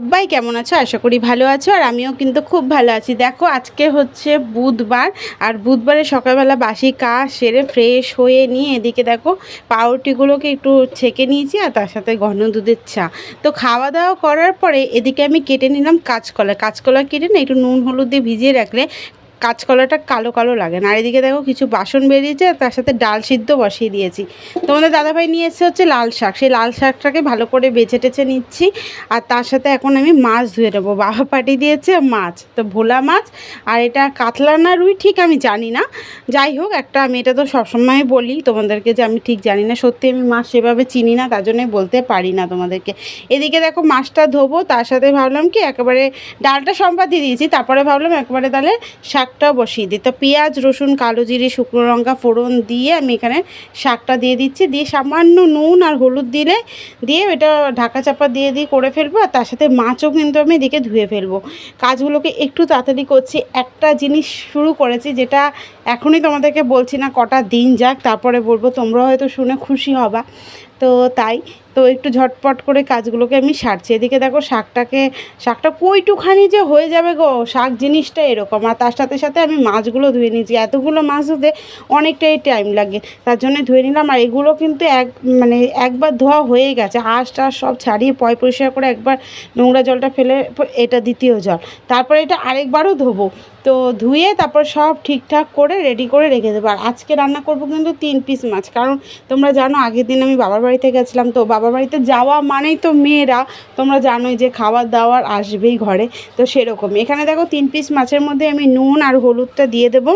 সবাই কেমন আছো? আশা করি ভালো আছো আর আমিও কিন্তু খুব ভালো আছি। দেখো, আজকে হচ্ছে বুধবার আর বুধবারে সকালবেলা বাসি কাজ সেরে ফ্রেশ হয়ে নিয়ে এদিকে দেখো পাউরুটিগুলোকে একটু ছেঁকে নিয়েছি আর তার সাথে ঘন দুধের চা। তো খাওয়া দাওয়া করার পরে এদিকে আমি কেটে নিলাম কাঁচকলা। কাঁচকলা কেটে না একটু নুন, হলুদ দিয়ে ভিজিয়ে রাখলে কাঁচকলাটা কালো কালো লাগে না। আর এদিকে দেখো কিছু বাসন বেরিয়েছে তার সাথে ডাল সিদ্ধ বসিয়ে দিয়েছি। তোমাদের দাদাভাই নিয়ে এসে হচ্ছে লাল শাক। সেই লাল শাকটাকে ভালো করে বেছে টেছে নিচ্ছি, আর তার সাথে এখন আমি মাছ ধুয়ে নেব। বাবা পাঠিয়ে দিয়েছে মাছ, তো ভোলা মাছ, আর এটা কাতলা না রুই ঠিক আমি জানি না। যাই হোক, একটা আমি এটা তো সবসময় বলি তোমাদেরকে যে আমি ঠিক জানি না। সত্যি আমি মাছ সেভাবে চিনি না, তার জন্যই বলতে পারি না তোমাদেরকে। এদিকে দেখো মাছটা ধোবো, তার সাথে ভাবলাম কি একেবারে ডালটা সম্পাদ দিয়ে দিয়েছি, তারপরে ভাবলাম একবারে তাহলে শাকটাও বসিয়ে দিই। তো পেঁয়াজ, রসুন, কালো জিরে, শুকনো লঙ্কা ফোড়ন দিয়ে আমি এখানে শাকটা দিয়ে দিচ্ছি। দিয়ে সামান্য নুন আর হলুদ দিলে দিয়ে এটা ঢাকা চাপা দিয়ে দিয়ে করে ফেলব আর তার সাথে মাছও কিন্তু আমি এদিকে ধুয়ে ফেলব। কাজগুলোকে একটু তাড়াতাড়ি করছি। একটা জিনিস শুরু করেছি যেটা এখনই তোমাদেরকে বলছি না কটা দিন যাক, তারপরে বলব তোমরা হয়তো শুনে খুশি হবা। তো তাই, তো একটু ঝটপট করে কাজগুলোকে আমি সারছি। এদিকে দেখো শাকটাকে, শাকটা কইটুখানি যে হয়ে যাবে গো, শাক জিনিসটা এরকম। আর তার সাথে সাথে আমি মাছগুলো ধুয়ে নিয়েছি। এতগুলো মাছ ধুতে অনেকটাই টাইম লাগে। তার জন্য ধুয়ে নিলাম। আর এগুলো কিন্তু এক মানে একবার ধোয়া হয়ে গেছে। হাঁস টাস সব ছাড়িয়ে পয় পরিষ্কার করে একবার নোংরা জলটা ফেলে, এটা দ্বিতীয় জল। তারপরে এটা আরেকবারও ধোবো। তো ধুয়ে তারপর সব ঠিকঠাক করে রেডি করে রেখে দেবো। আর আজকে রান্না করব কিন্তু তিন পিস মাছ। কারণ তোমরা জানো, আগের দিন আমি বাবার বাড়িতে গেছিলাম। তো বাবার বাড়িতে যাওয়া মানেই তো মেয়েরা। তোমরা জানোই যে খাবার দাওয়ার আসবেই ঘরে। তো সেরকম এখানে দেখো তিন পিস মাছের মধ্যে আমি নুন আর হলুদটা দিয়ে দেবো।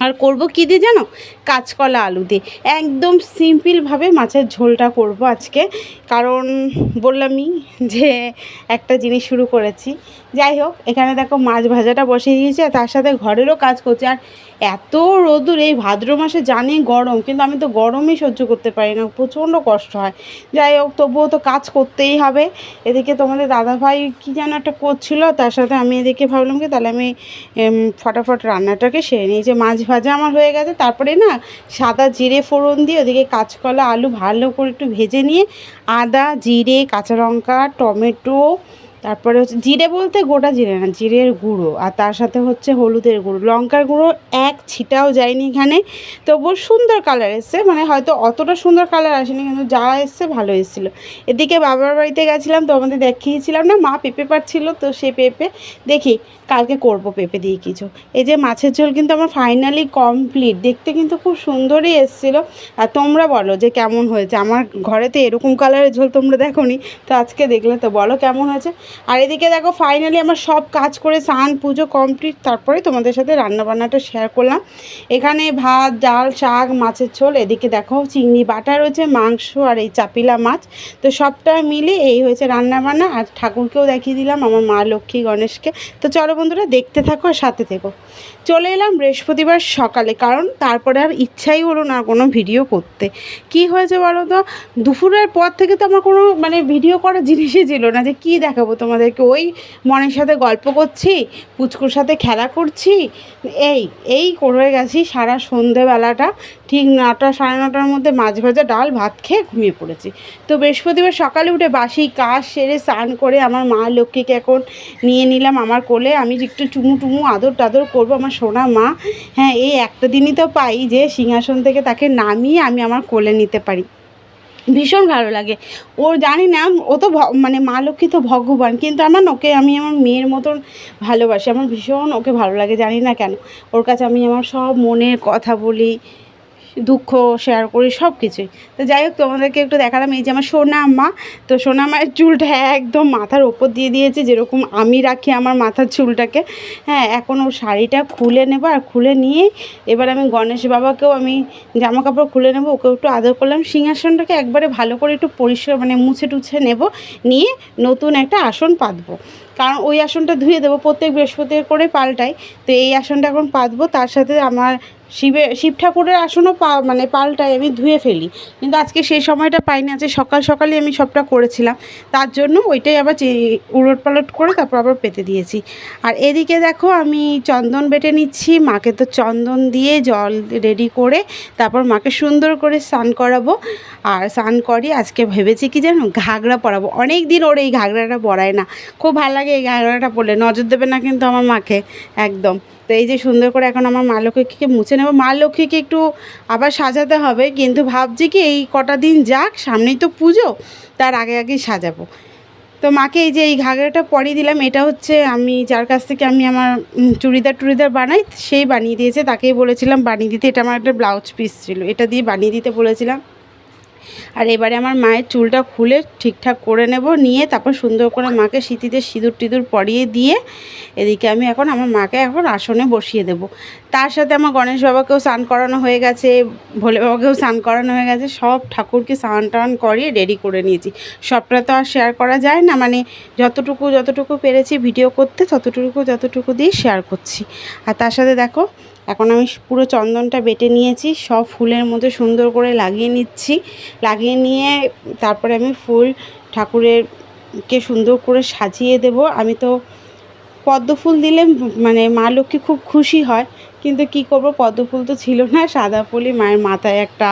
আর করব কী দিয়ে জানো? কাঁচকলা আলু দিয়ে। একদম সিম্পলভাবে মাছের ঝোলটা করব আজকে। কারণ বললামই যে একটা জিনিস শুরু করেছি। যাই হোক, এখানে দেখো মাছ ভাজাটা বসিয়ে দিয়েছি আর তার সাথে ঘরেরও কাজ করছি। আর এত রোদুর এই ভাদ্র মাসে জানি গরম, কিন্তু আমি তো গরমই সহ্য করতে পারি না। প্রচণ্ড কষ্ট হয়। যাই হোক, তবুও তো কাজ করতেই হবে। এদিকে তোমাদের দাদাভাই কী যেন একটা করছিল, তার সাথে আমি এদিকে ভাবলাম কি তাহলে আমি ফটাফট রান্নাটাকে সেরে নিই। যে মাছ ভাজা আমার হয়ে গেছে, তারপরে না সাদা জিরে ফোড়ন দিয়ে ওদিকে কাঁচকলা, আলু ভালো করে একটু ভেজে নিয়ে আদা, জিরে, কাঁচা লঙ্কা, টমেটো তারপরে হচ্ছে জিরে বলতে গোটা জিরে না, জিরের গুঁড়ো আর তার সাথে হচ্ছে হলুদের গুঁড়ো। লঙ্কার গুঁড়ো এক, ছিটাও যায়নি এখানে। তবুও সুন্দর কালার এসছে মানে হয়তো অতটা সুন্দর কালার আসেনি, কিন্তু যা এসছে ভালো এসেছিল। এদিকে বাবার বাড়িতে গেছিলাম তো আমাদের দেখিয়েছিলাম না, মা পেঁপে পাচ্ছিলো তো সে পেঁপে। দেখি কালকে করব পেঁপে দিয়ে কিছু। এই যে মাছের ঝোল কিন্তু আমার ফাইনালি কমপ্লিট দেখতে কিন্তু খুব সুন্দরই এসেছিল। আর তোমরা বলো যে কেমন হয়েছে? আমার ঘরেতে এরকম কালারের ঝোল তোমরা দেখোনি, তো আজকে দেখলে তো বলো কেমন হয়েছে? আর এদিকে দেখো ফাইনালি আমার সব কাজ করে স্নান, পুজো কমপ্লিট তারপরে তোমাদের সাথে রান্নাবান্নাটা শেয়ার করলাম। এখানে ভাত, ডাল, শাক, মাছের ঝোল, এদিকে দেখো চিংড়ি বাটা রয়েছে, মাংস আর এই চাপিলা মাছ। তো সবটা মিলে এই হয়েছে রান্নাবান্না, আর ঠাকুরকেও দেখিয়ে দিলাম, আমার মা লক্ষ্মী গণেশকে। তো চলো বন্ধুরা, দেখতে থাকো আর সাথে থেকো। চলে এলাম বৃহস্পতিবার সকালে, কারণ তারপরে আর ইচ্ছাই হলো না কোনো ভিডিও করতে। কি হয়েছে বলো তো? দুপুরের পর থেকে তো আমার কোনো মানে ভিডিও করার জিনিসই ছিল না, যে কি দেখাবো তোমাদেরকে ওই মনের সাথে গল্প করছি, পুচকুর সাথে খেলা করছি। এই এই করে গেছি সারা সন্ধেবেলাটা। ঠিক নটা সাড়ে নটার মধ্যে মাছ ভাজা, ডাল, ভাত খেয়ে ঘুমিয়ে পড়েছি। তো বৃহস্পতিবার সকালে উঠে বাসি, কাজ সেরে স্নান করে আমার মা লক্ষ্মীকে এখন নিয়ে নিলাম আমার কোলে। আমি একটু চুমু টুমু আদর টাদর করব আমার সোনা মা হ্যাঁ এই একটা দিনই তো পাই যে সিংহাসন থেকে তাকে নামিয়ে আমি আমার কোলে নিতে পারি। ভীষণ ভালো লাগে। ও জানি না, ও তো মানে মা লক্ষ্মী তো ভগবান, কিন্তু আমার ওকে, আমি আমার মেয়ের মতন ভালোবাসি। আমার ভীষণ ওকে ভালো লাগে, জানি না কেন। ওর কাছে আমি আমার সব মনের কথা বলি দুঃখ শেয়ার করি সব কিছুই তো যাই হোক, তোমাদেরকে একটু দেখালাম, এই যে আমার সোনা মা তো সোনা মায়ের চুলটা একদম মাথার ওপর দিয়ে দিয়েছে, যেরকম আমি রাখি আমার মাথার চুলটাকে। হ্যাঁ এখন ও শাড়িটা খুলে নেব আর খুলে নিয়ে এবার আমি গণেশ বাবাকেও আমি জামা কাপড় খুলে নেব ওকে একটু আদর করলাম। সিংহাসনটাকে একবারে ভালো করে একটু পরিষ্কার মানে মুছে টুছে নেব, নিয়ে নতুন একটা আসন পাতবো। কারণ ওই আসনটা ধুয়ে দেবো, প্রত্যেক বৃহস্পতি করে পাল্টাই। তো এই আসনটা এখন পাতবো, তার সাথে আমার শিবে, শিব ঠাকুরের আসনও পা মানে পাল্টাই আমি ধুয়ে ফেলি। কিন্তু আজকে সেই সময়টা পাইনি, আজকে সকাল সকালে আমি সবটা করেছিলাম। তার জন্য ওইটাই আবার উলট পালট করে তারপর আবার পেতে দিয়েছি। আর এদিকে দেখো, আমি চন্দন বেটে নিচ্ছি, মাকে তো চন্দন দিয়ে জল রেডি করে তারপর মাকে সুন্দর করে স্নান করাবো। আর স্নান করি আজকে ভেবেছি কি জানো ঘাগরা পরাবো। অনেক দিন ওর এই ঘাগরাটা পরায় না। খুব ভালো লাগে এই ঘাগরাটা পরলে, নজর দেবে না কিন্তু আমার মাকে, একদম। তো এই যে সুন্দর করে এখন আমার মা লক্ষ্মীকে মুছে নেব। মা লক্ষ্মীকে একটু আবার সাজাতে হবে, কিন্তু ভাবছি কি এই কটা দিন যাক, সামনেই তো পুজো, তার আগে আগেই সাজাবো। তো মাকে এই যে এই ঘাগরাটা পরিয়ে দিলাম, এটা হচ্ছে আমি যার কাছ থেকে আমি আমার চুড়িদার টুড়িদার বানাই, সেই বানিয়ে দিয়েছে, তাকেই বলেছিলাম বানিয়ে দিতে, এটা আমার একটা ব্লাউজ পিস ছিল, এটা দিয়ে বানিয়ে দিতে বলেছিলাম। আর এবারে আমার মায়ের চুলটা খুলে ঠিকঠাক করে নেব, নিয়ে তারপর সুন্দর করে মাকে সিঁথিতে সিঁদুর টিঁদুর পরিয়ে দিয়ে এদিকে আমি এখন আমার মাকে এখন আসনে বসিয়ে দেব। তার সাথে আমার গণেশ বাবাকেও স্নান করানো হয়ে গেছে, ভোলে বাবাকেও স্নান করানো হয়ে গেছে, সব ঠাকুরকে স্নান টান করিয়ে রেডি করে নিয়েছি। সবটা তো আর শেয়ার করা যায় না মানে যতটুকু যতটুকু পেরেছি ভিডিও করতে, ততটুকু যতটুকু দিয়ে শেয়ার করছি। আর তার সাথে দেখো এখন আমি পুরো চন্দনটা বেটে নিয়েছি, সব ফুলের মধ্যে সুন্দর করে লাগিয়ে নিচ্ছি। লাগিয়ে নিয়ে তারপরে আমি ফুল ঠাকুরের কে সুন্দর করে সাজিয়ে দেব। আমি তো পদ্ম ফুল দিলে মানে মা লক্ষ্মী খুব খুশি হয়। কিন্তু কি করব? পদ্ম ফুল তো ছিল না, সাদা ফুলই, মায়ের মাথায় একটা,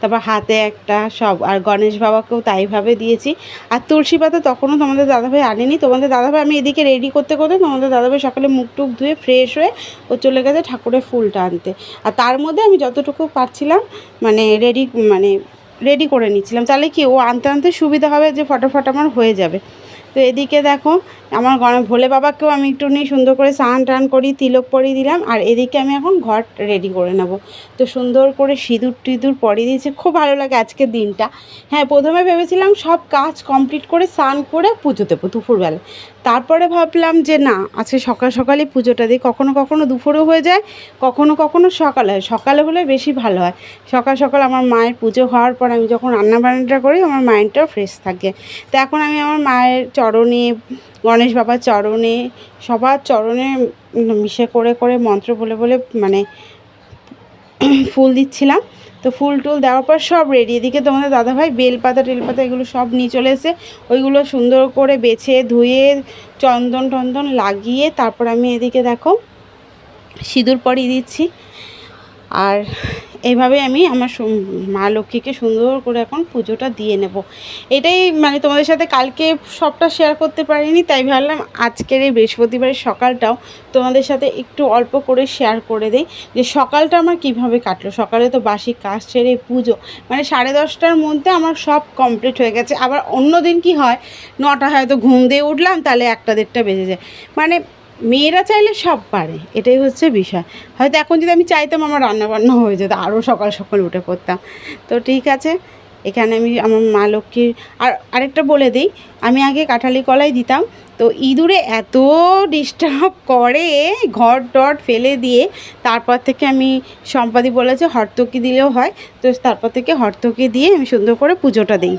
তারপর হাতে একটা, সব, আর গণেশ বাবাকেও তাইভাবে দিয়েছি। আর তুলসী পাতা তখনও তোমাদের দাদাভাই আনেনি। তোমাদের দাদাভাই, আমি এদিকে রেডি করতে করতে তোমাদের দাদাভাই সকালে মুখ টুক ধুয়ে ফ্রেশ হয়ে ও চলে গেছে ঠাকুরের ফুলটা আনতে। আর তার মধ্যে আমি যতটুকু পারছিলাম মানে রেডি মানে রেডি করে নিচ্ছিলাম। তাহলে কি, ও আনতে আনতে সুবিধা হবে যে ফটাফট আমার হয়ে যাবে। তো এদিকে দেখো আমার ভোলে বাবাকেও আমি একটু নিয়ে সুন্দর করে স্নান টান করি, তিলক পরিয়ে দিলাম, আর এদিকে আমি এখন ঘর রেডি করে নেব। তো সুন্দর করে সিঁদুর টিঁদুর পরিয়ে দিয়েছে, খুব ভালো লাগে আজকের দিনটা। হ্যাঁ প্রথমে ভেবেছিলাম সব কাজ কমপ্লিট করে স্নান করে পুজো দেবো দুপুরবেলা। তারপরে ভাবলাম যে না, আজকে সকাল সকালই পুজোটা দিই, কখনো কখনো দুপুরেও হয়ে যায়, কখনো কখনো সকালে হয়। সকালে হলে বেশি ভালো হয়। সকাল সকাল আমার মায়ের পুজো হওয়ার পর আমি যখন রান্না বান্নাটা করি, আমার মাইন্ডটাও ফ্রেশ থাকে। তো এখন আমি আমার মায়ের চরণে গণেশ বাবার চরণে, সবার চরণে মিশে করে করে মন্ত্র বলে বলে মানে ফুল দিচ্ছিলাম। তো ফুল টুল দেওয়ার পর সব রেডি এদিকে তোমাদের দাদাভাই বেলপাতা টেলপাতা এগুলো সব নিয়ে চলে এসে ওইগুলো সুন্দর করে বেছে, ধুয়ে, চন্দন টন্দন লাগিয়ে, তারপর আমি এদিকে দেখো সিঁদুর পরিয়ে দিচ্ছি। আর এইভাবে আমি আমার মা লক্ষ্মীকে সুন্দর করে এখন পুজোটা দিয়ে নেব। এটাই মানে তোমাদের সাথে কালকে সবটা শেয়ার করতে পারিনি, তাই ভাবলাম আজকের এই বৃহস্পতিবারের সকালটাও তোমাদের সাথে একটু অল্প করে শেয়ার করে দিই যে সকালটা আমার কীভাবে কাটলো। সকালে তো বাসি কাজ ছেড়ে পুজো মানে সাড়ে দশটার মধ্যে আমার সব কমপ্লিট হয়ে গেছে। আবার অন্য দিন কি হয়, নটা হয়তো ঘুম দিয়ে উঠলাম, তাহলে একটা দেড়টা বেজে যায়। মানে মেয়েরা চাইলে সব পারে, এটাই হচ্ছে বিষয়। হয়তো এখন যদি আমি চাইতাম আমার রান্নাবান্না হয়ে যেত আরও সকাল সকাল উঠে পড়তাম। তো ঠিক আছে, এখানে আমি আমার মা লক্ষ্মীর, আর আরেকটা বলে দিই, আমি আগে কাঁঠালি কলাই দিতাম, তো ইঁদুরে এত ডিস্টার্ব করে, ঘর টট ফেলে দিয়ে, তারপর থেকে আমি, সম্পাদি বলেছে হরতকি দিলেও হয়, তো তারপর থেকে হরতকি দিয়ে আমি সুন্দর করে পুজোটা দিই।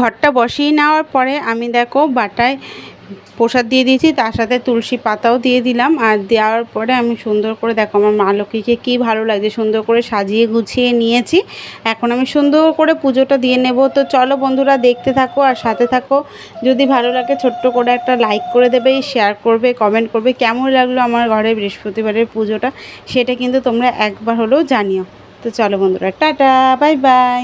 ঘরটা বসিয়ে নেওয়ার পরে আমি দেখো বাটায় প্রসাদ দিয়ে দিয়েছি, তার সাথে তুলসী পাতাও দিয়ে দিলাম। আর দেওয়ার পরে আমি সুন্দর করে দেখো আমার মা লক্ষ্মীকে কী ভালো লাগছে, সুন্দর করে সাজিয়ে গুছিয়ে নিয়েছি। এখন আমি সুন্দর করে পুজোটা দিয়ে নেব। তো চলো বন্ধুরা দেখতে থাকো আর সাথে থাকো। যদি ভালো লাগে ছোট্ট করে একটা লাইক করে দেবে শেয়ার করবে কমেন্ট করবে, কেমন লাগল আমার ঘরে বৃহস্পতিবারের পুজোটা, সেটা কিন্তু তোমরা একবার হলেও জানিও। তো চলো বন্ধুরা, টাটা বাই বাই